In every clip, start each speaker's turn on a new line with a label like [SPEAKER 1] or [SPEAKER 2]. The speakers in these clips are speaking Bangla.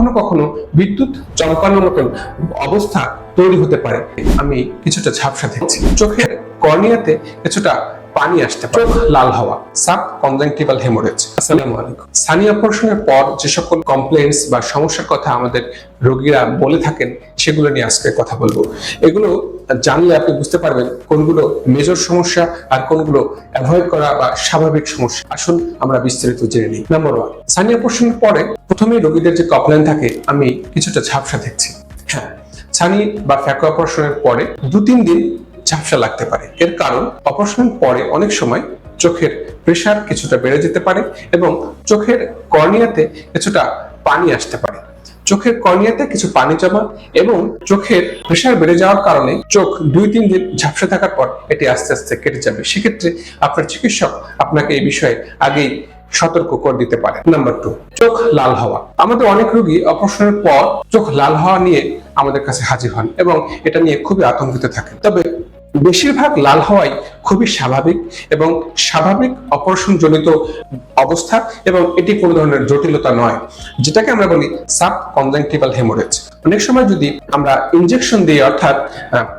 [SPEAKER 1] কখনো কখনো বিদ্যুৎ চমকানোর মতন অবস্থা তৈরি হতে পারে। আমি কিছুটা ঝাপসা দেখছি। চোখের কর্নিয়াতে কিছুটা পানি আসতে পারে। লাল হওয়া সাব কনজাংটিভাল হেমোরেজ। আসসালামু আলাইকুম। সানি অপারেশনের পর যে সকল কমপ্লেন্টস বা সমস্যার কথা আমাদের রোগীরা বলে থাকেন, সেগুলো নিয়ে আজকে কথা বলব। এগুলো জানলে আপনি বুঝতে পারবেন কোনগুলো মেজর সমস্যা আর কোনগুলো অ্যাভয়েড করা বা স্বাভাবিক সমস্যা। আসুন আমরা বিস্তারিত জেনে নিই। নাম্বার ওয়ান সানি অপারেশনের পরে প্রথমে রোগীদের যে কমপ্লেন থাকে, আমি কিছুটা ঝাপসা দেখছি। হ্যাঁ ছানি বা ফ্যাকো অপারেশনের পরে দু তিন দিন ঝাপসা লাগতে পারে। এর কারণ অপারেশনের পরে অনেক সময় চোখের প্রেসার কিছুটা বেড়ে যেতে পারে এবং চোখের কর্নিয়াতে কিছুটা পানি আসতে পারে। চোখের কর্নিয়াতে কিছু পানি জমা এবং চোখের প্রেসার বেড়ে যাওয়ার কারণে চোখ দুই তিন দিন ঝাপসা থাকার পর এটি আস্তে আস্তে কেটে যাবে। সেক্ষেত্রে আপনার চিকিৎসক আপনাকে এই বিষয়ে আগেই সতর্ক করে দিতে পারে। নাম্বার টু চোখ লাল হওয়া। আমাদের অনেক রোগী অপারেশনের পর চোখ লাল হওয়া নিয়ে আমাদের কাছে হাজির হন এবং এটা নিয়ে খুবই আতঙ্কিত থাকেন। তবে বেশিরভাগ লাল হওয়াই খুবই স্বাভাবিক এবং স্বাভাবিক অপারেশন জনিত অবস্থা এবং এটি কোনো ধরনের জটিলতা নয়। যেটাকে আমরা বলি সাব কনজাংটিভাল হেমোরেজ। অনেক সময় যদি আমরা ইনজেকশন দিয়ে অর্থাৎ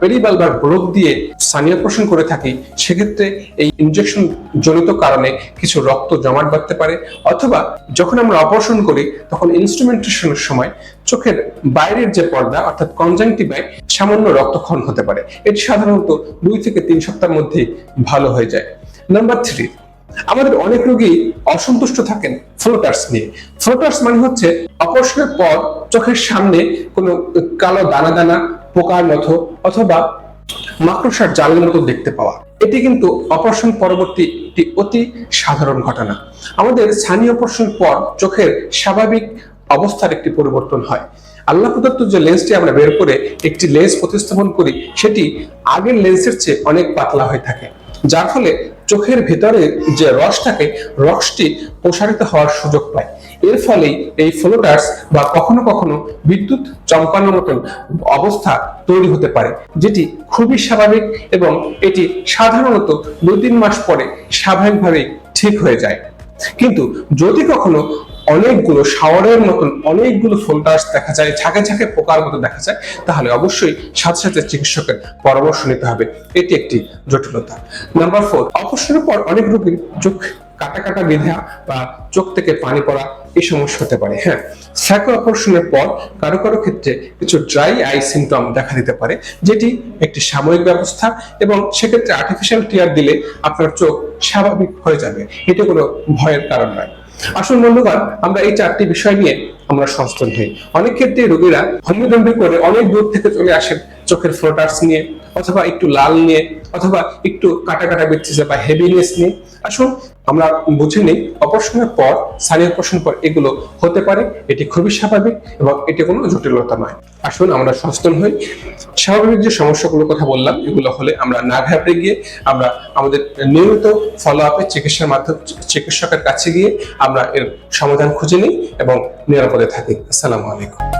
[SPEAKER 1] পেরিবালবার ব্রোক দিয়ে সানি অপারেশন করে থাকি, সেক্ষেত্রে এই ইনজেকশন জনিত কারণে কিছু রক্ত জমাট বাঁধতে পারে অথবা যখন আমরা অপারেশন করি, তখন ইনস্ট্রুমেন্টেশনের সময় চোখের বাইরের যে পর্দা, অর্থাৎ কনজাংটিভায় সামান্য রক্তক্ষরণ হতে পারে। এটি সাধারণত দুই থেকে তিন সপ্তাহের মধ্যেই ভালো হয়ে যায়। নাম্বার থ্রি আমাদের অনেক রোগী অসন্তুষ্ট থাকেন ফ্লোটার্স নিয়ে। ফ্লোটার্স মানে হচ্ছে অপারেশনের পর চোখের সামনে কোনো কালো দানা দানা পোকার মতো অথবা মাকড়সার জালের মতো দেখতে পাওয়া। এটি কিন্তু অপারেশন পরবর্তী একটি অতি সাধারণ ঘটনা। আমাদের স্থানীয় অপারেশন পর চোখের স্বাভাবিক অবস্থার একটি পরিবর্তন হয়। আল্লাহ প্রদত্ত যে লেন্সটি আমরা বের করে একটি লেন্স প্রতিস্থাপন করি, সেটি আগের লেন্সের চেয়ে অনেক পাতলা হয়ে থাকে। যার ফলে চোখের ভেতরে যে রস থাকে, রসটি প্রসারিত হওয়ার সুযোগ পায়। এর ফলেই এই ফ্লোটার্স বা কখনো কখনো বিদ্যুৎ চমকানোর মতন অবস্থা তৈরি হতে পারে, যেটি খুবই স্বাভাবিক এবং এটি সাধারণত দু তিন মাস পরে স্বাভাবিকভাবেই ঠিক হয়ে যায়। কিন্তু যদি কখনো অনেকগুলো শাওয়ারের মতন অনেকগুলো ফোল্ডার্স দেখা যায়, ঝাঁকে ঝাঁকে পোকার মতো দেখা যায়, তাহলে অবশ্যই সাথে সাথে চিকিৎসকের পরামর্শ নিতে হবে। এটি একটি জটিলতা। নাম্বার ফোর অপারেশনের পর অনেক রোগীর চোখ কাটা কাটা বিধা বা চোখ থেকে পানি পড়া এই সমস্যা হতে পারে হ্যাঁ। স্যাকো অপারেশনের পর কারও কারও ক্ষেত্রে কিছু ড্রাই আই সিমটম দেখা দিতে পারে, যেটি একটি সাময়িক ব্যবস্থা এবং সেক্ষেত্রে আর্টিফিশিয়াল টিয়ার দিলে আপনার চোখ স্বাভাবিক হয়ে যাবে। এটি কোনো ভয়ের কারণ নয়। আসল বন্ধুগণ, আমরা এই চারটি বিষয় নিয়ে আমরা সচেতন হই। অনেক ক্ষেত্রে রোগীরা হোমিওপ্যাথি করে অনেক দূর থেকে চলে আসেন চোখের ফ্লোটার্স নিয়ে। অথবা একটু লাল নিয়ে, অথবা একটু কাটা কাটা বেরতেছে বা হেভিনেস নিয়ে। আসুন, আমরা বুঝে নিই অপারেশনের পর সানি অপারেশন পর এগুলো হতে পারে, এটি খুবই স্বাভাবিক এবং এটি কোনো জটিলতা নয়। আসুন, আমরা সচেতন হই। স্বাভাবিক যে সমস্যাগুলোর কথা বললাম, এগুলো হলে আমরা না ঘাবড়ে গিয়ে, আমরা আমাদের নিয়মিত ফলো আপে চিকিৎসার মাধ্যমে, চিকিৎসকের কাছে গিয়ে আমরা এর সমাধান খুঁজে নিই এবং নিরাপদে থাকি। আসসালামু আলাইকুম।